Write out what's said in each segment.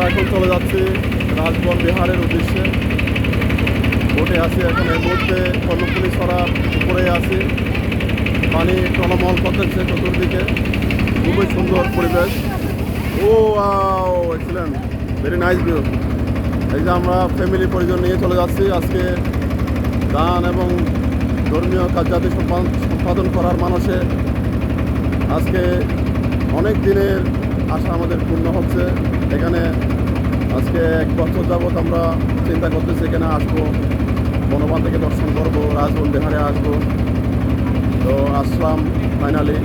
আমরা এখন চলে যাচ্ছি, রাজবন বিহারের উদ্দেশ্যে। বোটে আছি এখন এই মুহূর্তে কর্ণফুলি ছড়ার উপরে আছি। পানি টলমল করতেছে চতুর্দিকে। খুবই সুন্দর পরিবেশ। ও এক্সিলেন্ট ভেরি নাইস ভিউ এই যে আমরা ফ্যামিলি পরিজন নিয়ে চলে যাচ্ছি, আজকে দান এবং ধর্মীয় কার্যাদি সম্পাদন করার মানুষে আজকে অনেক দিনের আশা আমাদের পূর্ণ হচ্ছে। এখানে আজকে এক বছর যাবৎ আমরা চিন্তা করতেছি, এখানে আসব। বনবান থেকে দর্শন করব, রাজবন বিহারে আসব। তো আসলাম ফাইনালি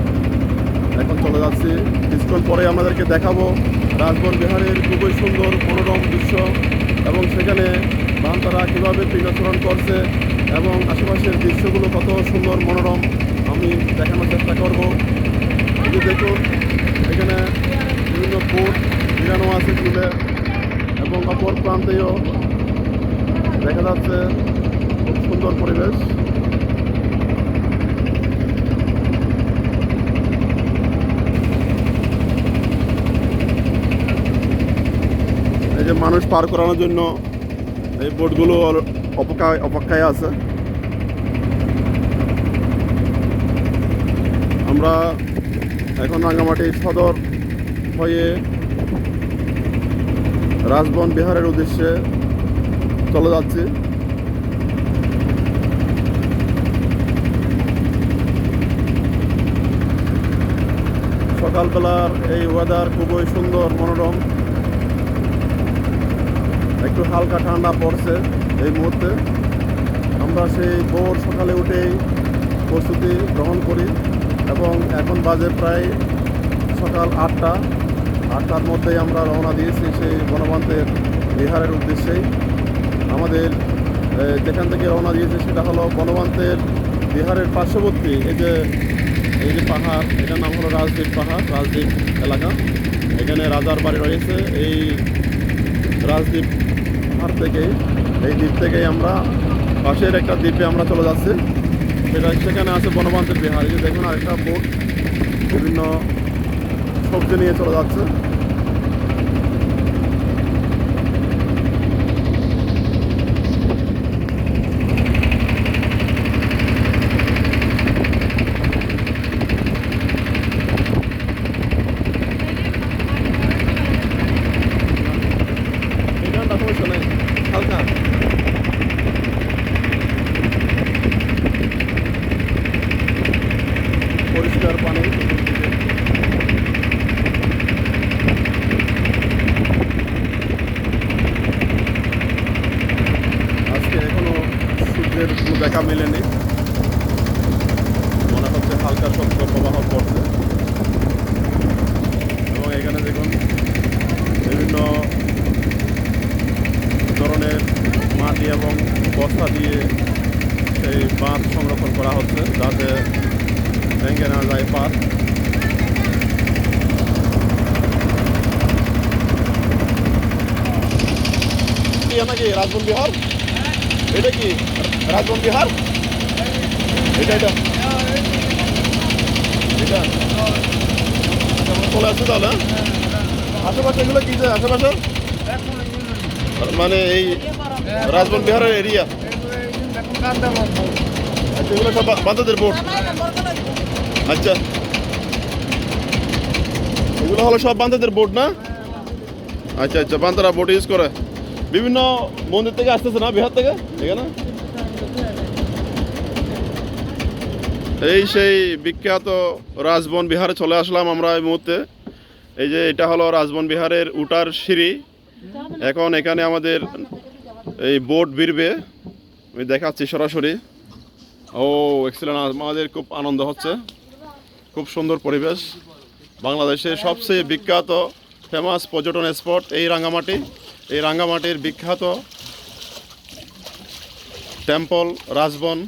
এখন চলে যাচ্ছি। কিছুক্ষণ পরে আমাদেরকে দেখাবো রাজবন বিহারের খুবই সুন্দর মনোরম দৃশ্য এবং সেখানে বান্তারা কীভাবে পিকাচরণ করছে এবং আশেপাশের দৃশ্যগুলো কত সুন্দর মনোরম, আমি দেখানোর চেষ্টা করব। দেখুন, এখানে বিভিন্ন বোট মিলানো আছে তুলে এবং অপর প্রান্তেও দেখা যাচ্ছে খুব সুন্দর পরিবেশ। এই যে মানুষ পার করানোর জন্য এই বোটগুলো অপেক্ষায় অপেক্ষায় আছে। আমরা এখন রাঙ্গামাটি সদর হয়ে রাজবন বিহারের উদ্দেশ্যে চলে যাচ্ছি। সকালবেলার এই ওয়েদার খুবই সুন্দর, মনোরম। একটু হালকা ঠান্ডা পড়ছে এই মুহূর্তে। আমরা সেই ভোর সকালে উঠেই প্রস্তুতি গ্রহণ করি এবং এখন বাজে প্রায় সকাল আটটা। আটটার মধ্যেই আমরা রওনা দিয়েছি সেই বনবান্তের বিহারের উদ্দেশ্যেই। আমাদের যেখান থেকে রওনা দিয়েছি সেটা হলো বনবান্তের বিহারের পার্শ্ববর্তী, এই যে এই যে পাহাড়, এটার নাম হলো রাজদ্বীপ পাহাড়, রাজদ্বীপ এলাকা। এখানে রাজার বাড়ি রয়েছে, এই রাজদ্বীপ পাহাড় থেকেই, এই দ্বীপ থেকেই আমরা পাশের একটা দ্বীপে আমরা চলে যাচ্ছি। সেটা, সেখানে আছে বনবান্তের বিহার। এই যে দেখুন, আরেকটা বোট বিভিন্ন সবজি নিয়ে চলে যাচ্ছে এটা না সমস্যা নেই হালকা পরিষ্কার পানি আজকে এখনও সূর্যের কোনো দেখা মেলেনি মনে হচ্ছে হালকা শক্ত প্রবাহ পড়ছে এবং এখানে দেখুন বিভিন্ন ধরনের মাটি এবং বস্তা দিয়ে সেই বাঁধ সংরক্ষণ করা হচ্ছে যাতে ভেঙে না যায় নাকি রাজবন বিহার? এটা কি রাজবন বিহার? এটা এটা। এটা। চলে আসছে তাহলে হ্যাঁ? আশেপাশে এগুলো কি আশেপাশে? মানে এই রাজবন বিহারের এরিয়া আচ্ছা এগুলো সব বান্দাদের বোট আচ্ছা এগুলো হলো সব বান্দাদের বোট না আচ্ছা আচ্ছা বান্দারা বোট ইউজ করে বিভিন্ন মন্দির থেকে আসতেছে না বিহার থেকে এখানে এই সেই বিখ্যাত রাজবন বিহারে চলে আসলাম আমরা এই মুহূর্তে এই যে এটা হলো রাজবন বিহারের উটার সিঁড়ি এখন এখানে আমাদের এই বোট ভিড়বে। আমি দেখাচ্ছি সরাসরি। ও এক্সেলেন্ট আমাদের খুব আনন্দ হচ্ছে। খুব সুন্দর পরিবেশ। বাংলাদেশের সবচেয়ে বিখ্যাত ফেমাস পর্যটন স্পট এই রাঙ্গামাটি। এই রাঙ্গামাটির বিখ্যাত temple Rajban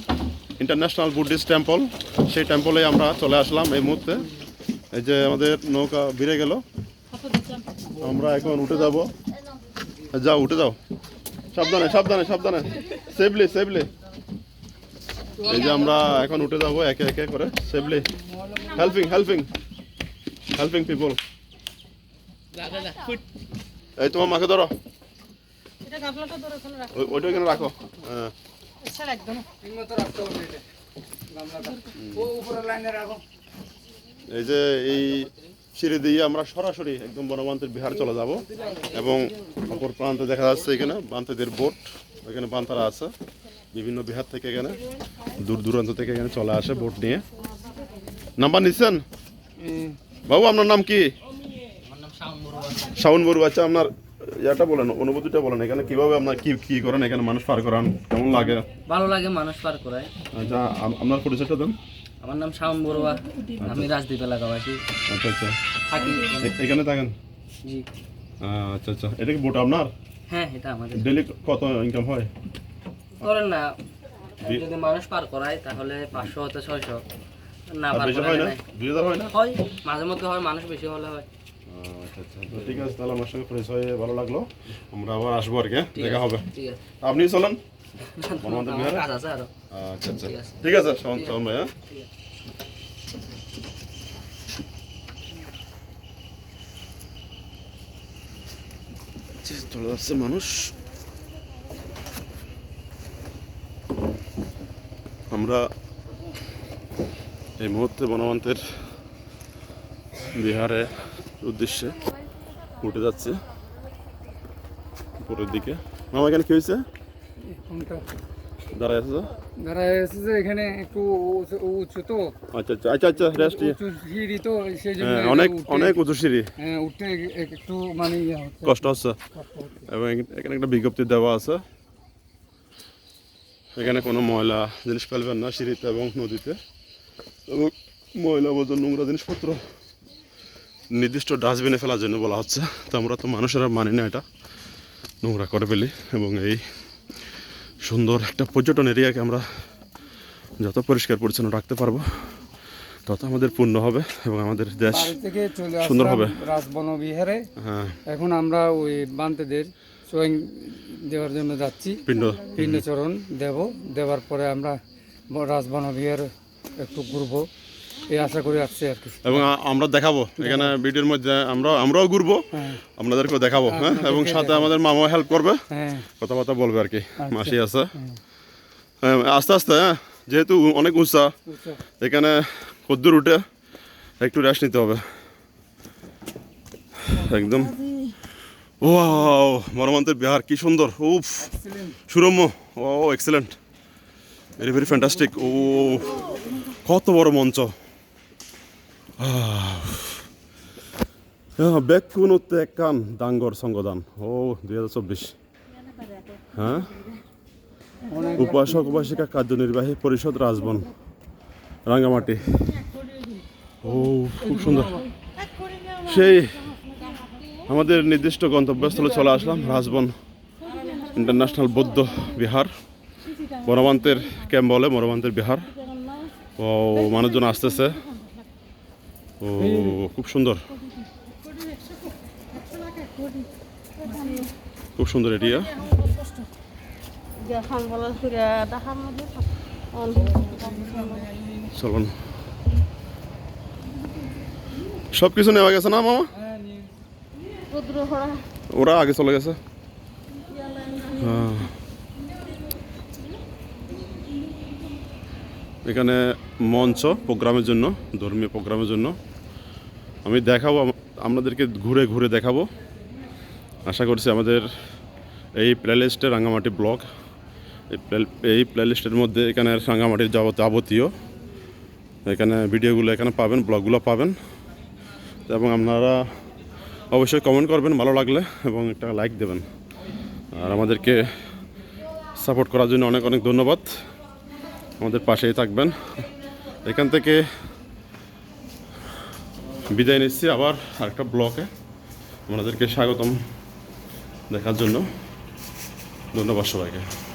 international Buddhist temple সেই টেম্পলে আমরা চলে আসলাম এই মুহূর্তে। এই যে আমাদের নৌকা ভিড়ে গেল। আমরা এখন উঠে যাব। যাও, উঠে যাও। সাবধানে সাবধানে সাবধানে। সেফলি সেফলি এই যে আমরা এখন উঠে যাব একে একে করে। Safely helping helping helping people এই তোমার মাকে ধরো। এটা গামলাটা রাখো। ওইটা এখানে রাখো। হ্যাঁ। ছাড়া একদম। ঠিকমতো রাখতে হবে এটা গামলাটা ও উপরে লাইনে রাখো এই যে এই সিঁড়ি দিয়ে আমরা সরাসরি একদম বনবান্তের বিহার চলে যাব। এবং অপর প্রান্তে দেখা যাচ্ছে এখানে বান্তেদের বোট। এখানে বান্তারা আছে বিভিন্ন বিহার থেকে এখানে দূর দূরান্ত থেকে এখানে চলে আসে বোট নিয়ে। নাম্বার নিচ্ছেন বাবু আপনার নাম কি? শাওন বড়ু। আচ্ছা আপনার ইয়াটা বলেন অনুভূতিটা বলেন এখানে কীভাবে আপনার কি কি করেন? এখানে মানুষ পার করান কেমন লাগে? ভালো লাগে মানুষ পার করায়। আচ্ছা আপনার পরিচয়টা দেন। আমার নাম শাওন বড়ুয়া আমি রাজদ্বীপ এলাকাবাসী। আচ্ছা আচ্ছা। থাকি। এখানে থাকেন? জি। আচ্ছা আচ্ছা। এটা কি বোট আপনার? হ্যাঁ এটা আমাদের। ডেলি কত ইনকাম হয়? করেন না যদি মানুষ পার করায় তাহলে পাঁচশো হতে ছয়শো। না পার হয় না। দুই হাজার হয় না? হয় মাঝে মধ্যে হয় মানুষ বেশি হলে হয়। আচ্ছা আচ্ছা। তো ঠিক আছে তাহলে আমার সঙ্গে পরিচয় হয়ে ভালো লাগল। আমরা আবার আসব আর কি দেখা হবে। ঠিক আছে। আপনি চলেন। আচ্ছা আচ্ছা। ঠিক আছে। শোন ভাই হ্যাঁ? চলে যাচ্ছে মানুষ। আমরা এই মুহূর্তে বনবন্তের বিহারে উদ্দেশ্যে উঠে যাচ্ছে। উপরের দিকে। মামা, এখানে কি হয়েছে? দাঁড়ায় আছে দাঁড়ায় আছে যে এখানে একটু উঁচু- তো। আচ্ছা আচ্ছা আচ্ছা আচ্ছা রেস্ট সিঁড়ি তো সেই জন্য হ্যাঁ অনেক অনেক উঁচু সিঁড়ি। হ্যাঁ উঠতে একটু মানে ইয়ে কষ্ট হচ্ছে। এবং এখানে একটা বিজ্ঞপ্তি দেওয়া আছে। এখানে কোনো ময়লা জিনিস ফেলবেন না সিঁড়িতে এবং নদীতে। এবং ময়লা আবর্জনা নোংরা জিনিসপত্র নির্দিষ্ট ডাস্টবিনে ফেলার জন্য বলা হচ্ছে। তো আমরা তো মানুষেরা মানি না এটা। নোংরা করে ফেলি। এবং এই সুন্দর একটা পর্যটন এরিয়াকে আমরা যত পরিষ্কার পরিচ্ছন্ন রাখতে পারব তত আমাদের পূর্ণ হবে এবং আমাদের দেশ থেকে চলে সুন্দর হবে। রাজবন বিহারে। হ্যাঁ। এখন আমরা ওই বান্তেদের সোয়িং দেওয়ার জন্য যাচ্ছি। পিণ্ড। পিণ্ডচরণ দেব। দেওয়ার পরে আমরা রাজবন বিহার একটু ঘুরবো। এই আশা করে আসছি আর কি। এবং আমরা দেখাবো। এখানে ভিডিওর মধ্যে আমরা আমরাও ঘুরবো হ্যাঁ। আপনাদেরকেও দেখাবো হ্যাঁ এবং সাথে আমাদের মামাও হেল্প করবে। হ্যাঁ। কথাবার্তা বলবে আর কি মাসি আছে। হ্যাঁ, আস্তে আস্তে হ্যাঁ যেহেতু অনেক উঁচা এখানে কদ্দুর উঠে একটু রেস্ট নিতে হবে। একদম। ও মরমন্তের বিহার কি সুন্দর উফ। সুরম্য ও এক্সেলেন্ট ভেরি ভেরি ফ্যান্টাস্টিক ও কত বড় মঞ্চ। বেকুন উত্তে কান ডাঙ্গর সঙ্গদান ও, দুই হাজার চব্বিশ। হ্যাঁ? উপাসক উপাসিকা কার্যনির্বাহী পরিষদ রাজবন, রাঙ্গামাটি। ও, খুব সুন্দর। সেই আমাদের নির্দিষ্ট গন্তব্যস্থলে চলে আসলাম, রাজবন ইন্টারন্যাশনাল বৌদ্ধ বিহার বনবান্তের ক্যাম্প বলে বনবান্তের বিহার। ও, মানুষজন আসতেছে। ও, খুব সুন্দর। খুব সুন্দর দেখাম মধ্যে চলুন। সব কিছু নেওয়া গেছে না, মামা? ওরা আগে চলে গেছে। হ্যাঁ। এখানে মঞ্চ প্রোগ্রামের জন্য, ধর্মীয় প্রোগ্রামের জন্য। আমি দেখাবো আপনাদেরকে ঘুরে ঘুরে দেখাবো। আশা করছি আমাদের এই প্লেলিস্টে রাঙ্গামাটি ব্লগ, এই এই প্লেলিস্টের মধ্যে এখানে রাঙ্গামাটির যাবত যাবতীয়। এখানে ভিডিওগুলো এখানে পাবেন, ব্লগগুলো পাবেন। এবং আপনারা অবশ্যই কমেন্ট করবেন, ভালো লাগলে এবং একটা লাইক দেবেন। আর আমাদেরকে সাপোর্ট করার জন্য অনেক অনেক ধন্যবাদ। আমাদের পাশেই থাকবেন। এখান থেকে বিদায় নিচ্ছি আবার আরেকটা ব্লকে। আপনাদেরকে স্বাগতম দেখার জন্য। ধন্যবাদ সবাইকে।